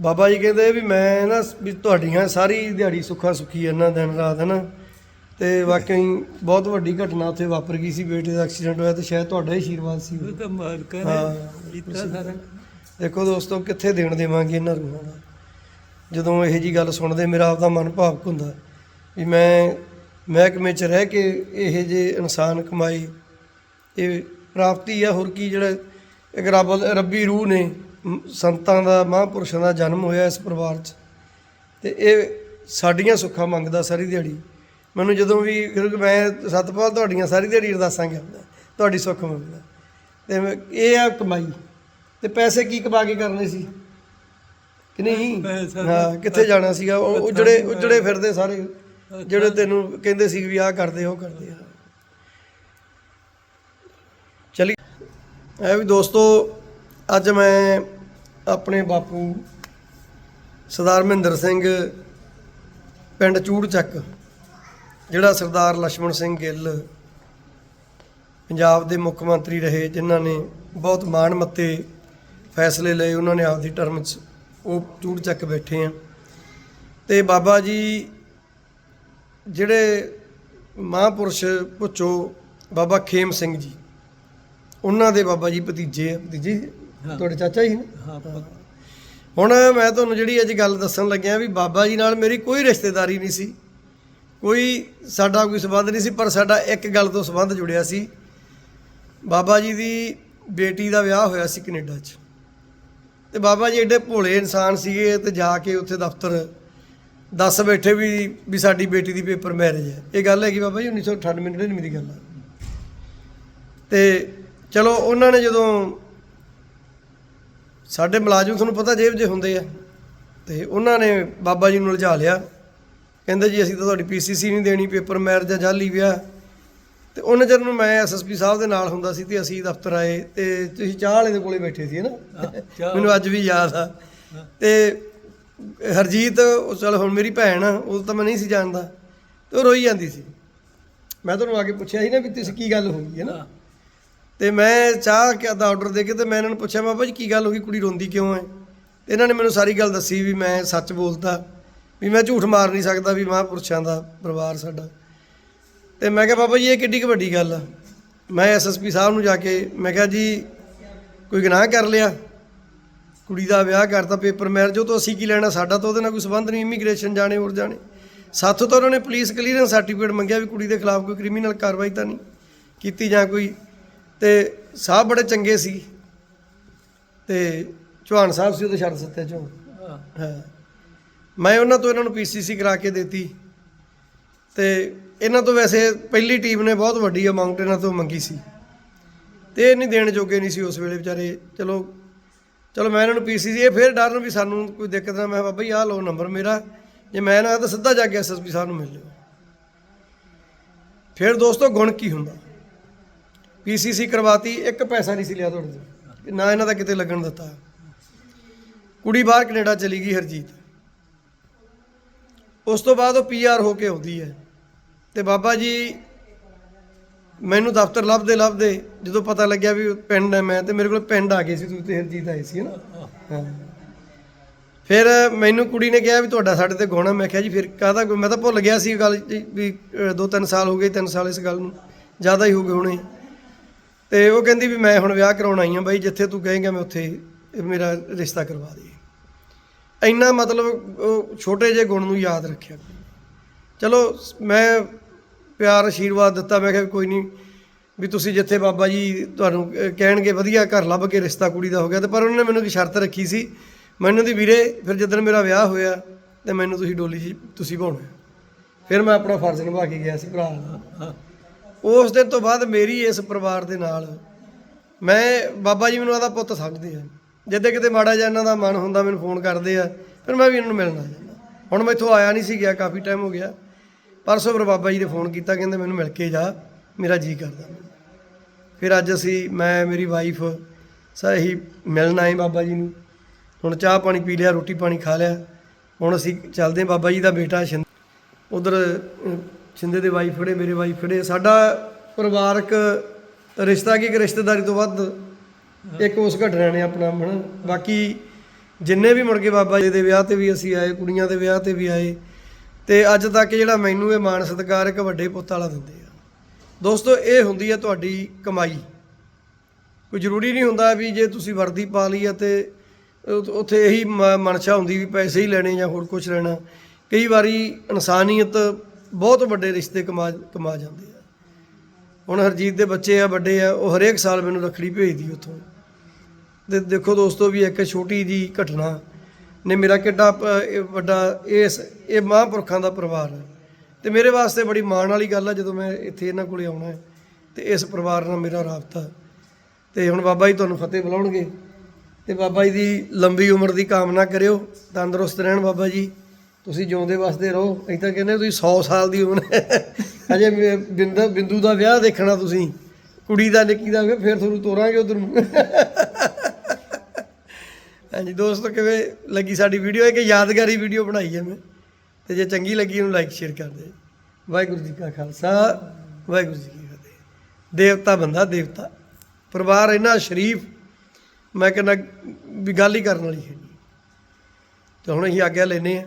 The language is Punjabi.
ਬਾਬਾ ਜੀ ਕਹਿੰਦੇ ਵੀ ਮੈਂ ਨਾ ਵੀ ਤੁਹਾਡੀਆਂ ਸਾਰੀ ਦਿਹਾੜੀ ਸੁੱਖਾ ਸੁੱਖੀ ਇਹਨਾਂ ਦਿਨ ਰਾਤ ਹਨ? ਤੇ ਵਾਕਈ ਬਹੁਤ ਵੱਡੀ ਘਟਨਾ ਉੱਥੇ ਵਾਪਰ ਗਈ ਸੀ ਬੇਟੇ ਦਾ ਐਕਸੀਡੈਂਟ ਹੋਇਆ ਤੇ ਸ਼ਾਇਦ ਤੁਹਾਡਾ ਹੀ ਆਸ਼ੀਰਵਾਦ ਸੀ। ਉਹ ਤਾਂ ਮਾਲਕ ਨੇ ਹਾਂ। ਕੀਤਾ ਸਾਰਾ। ਦੇਖੋ ਦੋਸਤੋ ਕਿੱਥੇ ਦੇਣ ਦੇਵਾਂਗੇ ਇਹਨਾਂ ਰੂਹਾਂ ਦਾ ਜਦੋਂ ਇਹੋ ਜੀ ਗੱਲ ਸੁਣਦੇ ਮੇਰਾ ਆਪਦਾ ਮਨ ਭਾਵਕ ਹੁੰਦਾ ਵੀ ਮੈਂ ਮਹਿਕਮੇ 'ਚ ਰਹਿ ਕੇ ਇਹ ਜੇ ਇਨਸਾਨ ਕਮਾਏ ਇਹ ਪ੍ਰਾਪਤੀ ਆ ਹੋਰ ਕੀ ਜਿਹੜਾ ਇੱਕ ਰੱਬ ਰੱਬੀ ਰੂਹ ਨੇ ਸੰਤਾਂ ਦਾ ਮਹਾਂਪੁਰਸ਼ਾਂ ਦਾ ਜਨਮ ਹੋਇਆ ਇਸ ਪਰਿਵਾਰ 'ਚ। ਤੇ ਇਹ ਸਾਡੀਆਂ ਸੁੱਖਾਂ ਮੰਗਦਾ ਸਾਰੀ ਦਿਹਾੜੀ। ਮੈਨੂੰ ਜਦੋਂ ਵੀ ਕਿਉਂਕਿ ਮੈਂ ਸਤਪਾਲ ਤੁਹਾਡੀਆਂ ਸਾਰੀ ਦਿਹਾੜੀ ਅਰਦਾਸਾਂ ਕਰਦਾ ਤੁਹਾਡੀ ਸੁੱਖ ਮੰਗਦਾ। ਤੇ ਇਹ ਆ ਕਮਾਈ। ਤੇ ਪੈਸੇ ਕੀ ਕਮਾ ਕੇ ਕਰਨੇ ਸੀ? ਕਿ ਨਹੀਂ? ਹਾਂ ਕਿੱਥੇ ਜਾਣਾ ਸੀਗਾ? ਉਹ ਜਿਹੜੇ ਉਹ ਜਿਹੜੇ ਫਿਰਦੇ ਸਾਰੇ। ਜਿਹੜੇ ਤੈਨੂੰ ਕਹਿੰਦੇ ਸੀ ਵੀ ਆਹ ਕਰਦੇ ਉਹ ਕਰਦੇ ਆ ਚਲੀ ਐ ਵੀ ਦੋਸਤੋ ਅੱਜ ਮੈਂ ਆਪਣੇ ਬਾਪੂ ਸਰਦਾਰ ਮਹਿੰਦਰ ਸਿੰਘ ਪਿੰਡ ਚੂੜ ਚੱਕ ਜਿਹੜਾ ਸਰਦਾਰ ਲక్ష్మణ ਸਿੰਘ ਗਿੱਲ ਪੰਜਾਬ ਦੇ ਮੁੱਖ ਮੰਤਰੀ ਰਹੇ, ਜਿਨ੍ਹਾਂ ਨੇ ਬਹੁਤ ਮਾਣ ਮੱਤੇ ਫੈਸਲੇ ਲਏ, ਉਹਨਾਂ ਨੇ ਆਪਦੀ ਟਰਮ 'ਚ ਉਹ ਚੂੜ ਚੱਕ ਬੈਠੇ ਆ। ਤੇ ਬਾਬਾ ਜੀ ਜਿਹੜੇ ਮਹਾਪੁਰਸ਼ ਪੁੱਛੋ, ਬਾਬਾ ਖੇਮ ਸਿੰਘ ਜੀ, ਉਹਨਾਂ ਦੇ ਬਾਬਾ ਜੀ ਭਤੀਜੇ ਭਤੀਜੇ ਤੁਹਾਡੇ ਚਾਚਾ ਨੇ? ਹਾਂ ਪ- ਹੁਣ ਮੈਂ ਤੁਹਾਨੂੰ ਜਿਹੜੀ ਅੱਜ ਗੱਲ ਦੱਸਣ ਲੱਗਿਆ ਵੀ ਬਾਬਾ ਜੀ ਨਾਲ ਮੇਰੀ ਕੋਈ ਰਿਸ਼ਤੇਦਾਰੀ ਨਹੀਂ ਸੀ। ਕੋਈ ਸਾਡਾ ਕੋਈ ਸਬੰਧ ਨਹੀਂ ਸੀ ਪਰ ਸਾਡਾ ਇੱਕ ਗੱਲ ਤੋਂ ਸਬੰਧ ਜੁੜਿਆ ਸੀ। ਬਾਬਾ ਜੀ ਦੀ ਬੇਟੀ ਦਾ ਵਿਆਹ ਹੋਇਆ ਸੀ ਕੈਨੇਡਾ 'ਚ। ਤੇ ਬਾਬਾ ਜੀ ਐਡੇ ਭੋਲੇ ਇਨਸਾਨ ਸੀਗੇ ਤੇ ਜਾ ਕੇ ਉੱਥੇ ਦਫ਼ਤਰ ਦੱਸ ਬੈਠੇ ਵੀ ਵੀ ਸਾਡੀ ਬੇਟੀ ਦੀ ਪੇਪਰ ਮੈਰਿਜ ਹੈ। ਇਹ ਗੱਲ ਹੈਗੀ ਬਾਬਾ ਜੀ 1998 99 ਦੀ ਗੱਲ ਆ। ਤੇ ਚਲੋ ਉਹਨਾਂ ਨੇ ਜਦੋਂ ਸਾਡੇ ਮੁਲਾਜ਼ਮ ਤੁਹਾਨੂੰ ਪਤਾ ਜੇਬ 'ਚ ਹੁੰਦੇ ਆ। ਤੇ ਉਹਨਾਂ ਨੇ ਬਾਬਾ ਜੀ ਨੂੰ ਲਜਾ ਲਿਆ। ਕਹਿੰਦੇ ਜੀ ਅਸੀਂ ਤਾਂ ਤੁਹਾਡੀ ਪੀਸੀਸੀ ਨਹੀਂ ਦੇਣੀ ਪੇਪਰ ਮੈਰਿਜ ਆ ਜਾਲੀ ਵਿਆਹ। ਤੇ ਉਹਨਾਂ ਚਿਰ ਨੂੰ ਮੈਂ ਐਸਐਸਪੀ ਸਾਹਿਬ ਦੇ ਨਾਲ ਹੁੰਦਾ ਸੀ ਤੇ ਅਸੀਂ ਦਫ਼ਤਰ ਆਏ ਤੇ ਤੁਸੀਂ ਚਾਹ ਵਾਲੇ ਦੇ ਕੋਲੇ ਬੈਠੇ ਸੀ ਨਾ। ਮੈਨੂੰ ਅੱਜ ਵੀ ਯਾਦ ਆ। ਤੇ ਹਰਜੀਤ ਉਹ ਚਲ ਹੁਣ ਮੇਰੀ ਭੈਣ ਉਹ ਤਾਂ ਮੈਂ ਨਹੀਂ ਸੀ ਜਾਣਦਾ। ਤੇ ਉਹ ਰੋਈ ਜਾਂਦੀ ਸੀ। ਮੈਂ ਤੁਹਾਨੂੰ ਆ ਕੇ ਪੁੱਛਿਆ ਸੀ ਨਾ ਵੀ ਤੁਸੀਂ ਕੀ ਗੱਲ ਹੋ ਗਈ ਹੈ ਨਾ। ਤੇ ਮੈਂ ਚਾਹ ਕਿਆ ਦਾ ਆਰਡਰ ਦੇ ਕੇ ਤੇ ਮੈਂ ਇਹਨਾਂ ਨੂੰ ਪੁੱਛਿਆ ਬਾਬਾ ਜੀ ਕੀ ਗੱਲ ਹੋ ਗਈ, ਕੁੜੀ ਰੋਂਦੀ ਕਿਉਂ ਹੈ? ਤੇ ਇਹਨਾਂ ਨੇ ਮੈਨੂੰ ਸਾਰੀ ਗੱਲ ਦੱਸੀ ਵੀ ਮੈਂ ਸੱਚ ਬੋਲਦਾ ਵੀ ਮੈਂ ਝੂਠ ਮਾਰ ਨਹੀਂ ਸਕਦਾ, ਵੀ ਮਹਾਂਪੁਰਸ਼ਾਂ ਦਾ ਪਰਿਵਾਰ ਸਾਡਾ। ਤੇ ਮੈਂ ਕਿਹਾ, ਬਾਬਾ ਜੀ, ਇਹ ਕਿੱਡੀ ਕੁ ਵੱਡੀ ਗੱਲ ਆ। ਮੈਂ ਐਸਐਸਪੀ ਸਾਹਿਬ ਨੂੰ ਜਾ ਕੇ ਮੈਂ ਕਿਹਾ, ਜੀ, ਕੋਈ ਗੁਨਾਹ ਕਰ ਲਿਆ? ਕੁੜੀ ਦਾ ਵਿਆਹ ਕਰਤਾ ਪੇਪਰ ਮੈਰਿਜ ਉਹ ਤੋਂ ਅਸੀਂ ਕੀ ਲੈਣਾ? ਸਾਡਾ ਤਾਂ ਉਹਦੇ ਨਾਲ ਕੋਈ ਸੰਬੰਧ ਨਹੀਂ ਇਮੀਗ੍ਰੇਸ਼ਨ ਜਾਣੇ, ਹੋਰ ਜਾਣੇ। ਸਾਥੋਂ ਤਾਂ ਉਹਨਾਂ ਨੇ ਪੁਲਿਸ ਕਲੀਅਰੈਂਸ ਸਰਟੀਫਿਕੇਟ ਮੰਗਿਆ ਵੀ ਕੁੜੀ ਦੇ ਖਿਲਾਫ ਕੋਈ ਕ੍ਰਿਮੀਨਲ ਕਾਰਵਾਈ ਤਾਂ ਨਹੀਂ ਕੀਤੀ ਜਾਂ ਕੋਈ ਤੇ ਸਾਹਿਬ ਬੜੇ ਚੰਗੇ ਸੀ ਤੇ ਚੌਹਾਨ ਸਾਹਿਬ ਸੀ ਉਹਦੇ ਛੱਡ ਸੱਤੇ ਚੋਂ। ਹਾਂ। ਮੈਂ ਉਹਨਾਂ ਤੋਂ ਇਹਨਾਂ ਨੂੰ ਪੀਸੀਸੀ ਕਰਾ ਕੇ ਦਿੱਤੀ ਤੇ ਇਹਨਾਂ ਤੋਂ ਵੈਸੇ ਪਹਿਲੀ ਟੀਮ ਨੇ ਬਹੁਤ ਵੱਡੀ ਅਮਾਉਂਟ ਇਹਨਾਂ ਤੋਂ ਮੰਗੀ ਸੀ। ਤੇ ਇਹ ਨਹੀਂ ਦੇਣ ਜੋਗੇ ਨਹੀਂ ਸੀ ਉਸ ਵੇਲੇ ਵਿਚਾਰੇ ਚਲੋ ਚਲੋ ਮੈਂ ਇਹਨਾਂ ਨੂੰ ਪੀਸੀਸੀ ਇਹ ਫਿਰ ਡਰਨ ਵੀ ਸਾਨੂੰ ਕੋਈ ਦਿੱਕਤ ਨਾ ਮੈਂ ਬਾਬਾ ਜੀ ਆਹ ਲਓ ਨੰਬਰ ਮੇਰਾ ਜੇ ਮੈਂ ਨਾ ਤਾਂ ਸਿੱਧਾ ਜਾ ਕੇ ਐਸਐਸਪੀ ਸਾਹਿਬ ਨੂੰ ਮਿਲ ਲਿਓ। ਫਿਰ ਦੋਸਤੋ ਗੁਣ ਕੀ ਹੁੰਦਾ? ਪੀਸੀਸੀ ਕਰਵਾਤੀ ਇੱਕ ਪੈਸਾ ਨਹੀਂ ਸੀ ਲਿਆ ਤੁਹਾਡੇ ਤੋਂ। ਨਾ ਇਹਨਾਂ ਦਾ ਕਿਤੇ ਲੱਗਣ ਦਿੱਤਾ। ਕੁੜੀ ਬਾਹਰ ਕੈਨੇਡਾ ਚਲੀ ਗਈ ਹਰਜੀਤ। ਉਸ ਤੋਂ ਬਾਅਦ ਉਹ ਪੀਆਰ ਹੋ ਕੇ ਆਉਂਦੀ ਹੈ। ਤੇ ਬਾਬਾ ਜੀ ਮੈਨੂੰ ਦਫ਼ਤਰ ਲੱਭਦੇ ਲੱਭਦੇ ਜਦੋਂ ਪਤਾ ਲੱਗਿਆ ਵੀ ਪਿੰਡ ਹੈ ਮੈਂ ਤੇ ਮੇਰੇ ਕੋਲ ਪਿੰਡ ਆ ਗਏ ਸੀ ਤੁਸੀਂ ਤੇ ਹਰਜੀਤ ਆਏ ਸੀ ਨਾ ਫਿਰ ਮੈਨੂੰ ਕੁੜੀ ਨੇ ਕਿਹਾ ਵੀ ਤੁਹਾਡਾ ਸਾਡੇ ਤੇ ਗੁਣ ਮੈਂ ਕਿਹਾ ਜੀ ਫਿਰ ਕਾਹਦਾ ਮੈਂ ਤਾਂ ਭੁੱਲ ਗਿਆ ਸੀ ਗੱਲ ਜੀ ਵੀ ਅ, ਦੋ ਤਿੰਨ ਸਾਲ ਹੋ ਗਏ ਤਿੰਨ ਸਾਲ ਇਸ ਗੱਲ ਨੂੰ। ਜ਼ਿਆਦਾ ਹੀ ਹੋ ਗਏ ਹੋਣੇ। ਤੇ ਉਹ ਕਹਿੰਦੀ ਵੀ ਮੈਂ ਹੁਣ ਵਿਆਹ ਕਰਾਉਣ ਆਈ ਹਾਂ ਬਾਈ, ਜਿੱਥੇ ਤੂੰ ਕਹੇਂਗਾ ਮੈਂ ਉੱਥੇ ਮੇਰਾ ਰਿਸ਼ਤਾ ਕਰਵਾ ਦੇ। ਇੰਨਾ ਮਤਲਬ ਉਹ ਛੋਟੇ ਜਿਹੇ ਗੁਣ ਨੂੰ ਯਾਦ ਰੱਖਿਆ। ਚਲੋ, ਮੈਂ ਪਿਆਰ ਆਸ਼ੀਰਵਾਦ ਦਿੱਤਾ, ਮੈਂ ਕਿਹਾ ਵੀ ਕੋਈ ਨਹੀਂ, ਵੀ ਤੁਸੀਂ ਜਿੱਥੇ ਬਾਬਾ ਜੀ ਤੁਹਾਨੂੰ ਕਹਿਣਗੇ ਵਧੀਆ ਘਰ ਲੱਭ ਕੇ ਰਿਸ਼ਤਾ ਕੁੜੀ ਦਾ ਹੋ ਗਿਆ ਤੇ ਪਰ ਉਹਨਾਂ ਨੇ ਮੈਨੂੰ ਇੱਕ ਸ਼ਰਤ ਰੱਖੀ ਸੀ, ਮੈਨੂੰ ਦੀ ਵੀਰੇ, ਫਿਰ ਜਦੋਂ ਮੇਰਾ ਵਿਆਹ ਹੋਇਆ ਤੇ ਮੈਨੂੰ ਤੁਸੀਂ ਡੋਲੀ ਜੀ ਤੁਸੀਂ ਭਾਉਣਾ ਫਿਰ ਮੈਂ ਆਪਣਾ ਫਰਜ਼ ਨਿਭਾ ਕੇ ਗਿਆ ਸੀ ਭਰਾ ਨਾਲ ਹਾਂ। ਉਸ ਦਿਨ ਤੋਂ ਬਾਅਦ ਮੇਰੀ ਇਸ ਪਰਿਵਾਰ ਦੇ ਨਾਲ ਮੈਂ, ਬਾਬਾ ਜੀ ਮੈਨੂੰ ਆਦਾ ਪੁੱਤ ਸਮਝਦੇ ਆ। ਜਿੱਦੇ ਕਿਤੇ ਮਾੜਾ ਜਿਹਾ ਇਹਨਾਂ ਦਾ ਮਨ ਹੁੰਦਾ, ਮੈਨੂੰ ਫੋਨ ਕਰਦੇ ਆ, ਫਿਰ ਮੈਂ ਵੀ ਇਹਨਾਂ ਨੂੰ ਮਿਲਣ ਆ ਜਾਂਦਾ। ਹੁਣ ਮੈਂ ਇੱਥੋਂ ਆਇਆ ਨਹੀਂ ਸੀ ਗਿਆ, ਕਾਫੀ ਟਾਈਮ ਹੋ ਗਿਆ। ਪਰਸੋਂ ਫਿਰ ਬਾਬਾ ਜੀ ਨੇ ਫੋਨ ਕੀਤਾ, ਕਹਿੰਦੇ ਮੈਨੂੰ ਮਿਲ ਕੇ ਜਾ, ਮੇਰਾ ਜੀ ਕਰਦਾ। ਫਿਰ ਅੱਜ ਅਸੀਂ, ਮੈਂ, ਮੇਰੀ ਵਾਈਫ ਸਹੀ ਮਿਲਣ ਆਏ ਬਾਬਾ ਜੀ ਨੂੰ। ਹੁਣ ਚਾਹ ਪਾਣੀ ਪੀ ਲਿਆ, ਰੋਟੀ ਪਾਣੀ ਖਾ ਲਿਆ। ਹੁਣ ਅਸੀਂ ਚੱਲਦੇ ਹਾਂ ਬਾਬਾ ਜੀ ਦਾ ਬੇਟਾ ਸ਼ਿੰਦ ਉਧਰ ਛਿੰਦੇ ਦੇ ਵਾਈਫ ਖੜੇ, ਮੇਰੇ ਵਾਈਫ ਖੜੇ। ਸਾਡਾ ਪਰਿਵਾਰਕ ਰਿਸ਼ਤਾ ਕੀ ਇੱਕ ਰਿਸ਼ਤੇਦਾਰੀ ਤੋਂ ਵੱਧ ਇੱਕ ਉਸ ਘਟਨਾ ਨੇ ਆਪਣਾ, ਹਨਾ? ਬਾਕੀ ਜਿੰਨੇ ਵੀ ਮੁੜ ਕੇ ਬਾਬਾ ਜੀ ਦੇ ਵਿਆਹ ਤੇ ਵੀ ਅਸੀਂ ਆਏ, ਕੁੜੀਆਂ ਦੇ ਵਿਆਹ ਤੇ ਵੀ ਆਏ, ਤੇ ਅੱਜ ਤੱਕ ਜਿਹੜਾ ਮੈਨੂੰ ਇਹ ਮਾਣ ਸਤਿਕਾਰ ਇੱਕ ਵੱਡੇ ਪੁੱਤ ਵਾਲਾ ਦਿੰਦੇ ਆ। ਦੋਸਤੋ, ਇਹ ਹੁੰਦੀ ਹੈ ਤੁਹਾਡੀ ਕਮਾਈ। ਕੋਈ ਜ਼ਰੂਰੀ ਨਹੀਂ ਹੁੰਦਾ ਵੀ ਜੇ ਤੁਸੀਂ ਵਰਦੀ ਪਾ ਲਈ ਹੈ ਤੇ ਉੱਥੇ ਇਹੀ ਮ- ਮਨਸ਼ਾ ਹੁੰਦੀ ਵੀ ਪੈਸੇ ਹੀ ਲੈਣੇ ਜਾਂ ਹੋਰ ਕੁਝ ਲੈਣਾ। ਕਈ ਵਾਰੀ ਇਨਸਾਨੀਅਤ ਬਹੁਤ ਵੱਡੇ ਰਿਸ਼ਤੇ ਕਮਾ ਕਮਾ ਜਾਂਦੇ ਆ। ਹੁਣ ਹਰਜੀਤ ਦੇ ਬੱਚੇ ਆ, ਵੱਡੇ ਆ, ਉਹ ਹਰੇਕ ਸਾਲ ਮੈਨੂੰ ਰੱਖੜੀ ਭੇਜਦੀ ਉੱਥੋਂ। ਤੇ ਦੇਖੋ ਦੋਸਤੋ ਵੀ ਇੱਕ ਛੋਟੀ ਜੀ ਘਟਨਾ ਨੇ ਮੇਰਾ ਕਿੱਡਾ ਵੱਡਾ ਇਸ, ਇਹ ਮਹਾਂਪੁਰਖਾਂ ਦਾ ਪਰਿਵਾਰ ਹੈ। ਤੇ ਮੇਰੇ ਵਾਸਤੇ ਬੜੀ ਮਾਣ ਵਾਲੀ ਗੱਲ ਆ, ਜਦੋਂ ਮੈਂ ਇੱਥੇ ਇਹਨਾਂ ਕੋਲੇ ਆਉਣਾ ਹੈ, ਤੇ ਇਸ ਪਰਿਵਾਰ ਨਾਲ ਮੇਰਾ ਰਾਬਤਾ। ਤੇ ਹੁਣ ਬਾਬਾ ਜੀ ਤੁਹਾਨੂੰ ਫਤਿਹ ਬੁਲਾਉਣਗੇ। ਤੇ ਬਾਬਾ ਜੀ ਦੀ ਲੰਬੀ ਉਮਰ ਦੀ ਕਾਮਨਾ ਕਰਿਓ, ਤੰਦਰੁਸਤ ਰਹਿਣ ਬਾਬਾ ਜੀ। ਤੁਸੀਂ ਜਿਉਂਦੇ ਵਸਦੇ ਰਹੋ ਅਸੀਂ ਤਾਂ ਕਹਿੰਦੇ ਤੁਸੀਂ 100 ਸਾਲ ਦੀ ਉਮਰ ਹੈ। ਅਜੇ ਮੇ- ਬਿੰਦ ਬਿੰਦੂ ਦਾ ਵਿਆਹ ਦੇਖਣਾ ਤੁਸੀਂ ਕੁੜੀ ਦਾ ਨਿੱਕੀ ਦਾ ਵਿਆਹ, ਫਿਰ ਤੁਹਾਨੂੰ ਤੋਰਾਂਗੇ ਉਧਰ ਨੂੰ। ਹਾਂਜੀ ਦੋਸਤੋ ਕਿਵੇਂ ਲੱਗੀ ਸਾਡੀ ਵੀਡੀਓ ਇੱਕ ਯਾਦਗਾਰੀ ਵੀਡੀਓ ਬਣਾਈ ਹੈ ਮੈਂ। ਤੇ ਜੇ ਚੰਗੀ ਲੱਗੀ ਉਹਨੂੰ ਲਾਈਕ ਸ਼ੇਅਰ ਕਰ ਦੇ ਵਾਹਿਗੁਰੂ ਜੀ ਕਾ ਖਾਲਸਾ ਵਾਹਿਗੁਰੂ ਜੀ ਕੀ ਫਤਿਹ। ਦੇਵਤਾ ਬੰਦਾ ਦੇਵਤਾ। ਪਰਿਵਾਰ ਇੰਨਾ ਸ਼ਰੀਫ ਮੈਂ ਕਹਿੰਦਾ ਵੀ ਗੱਲ ਹੀ ਕਰਨ ਵਾਲੀ ਹੈ। ਨਹੀਂ ਤੇ ਹੁਣ ਅਸੀਂ ਆਗਿਆ ਲੈਨੇ ਆ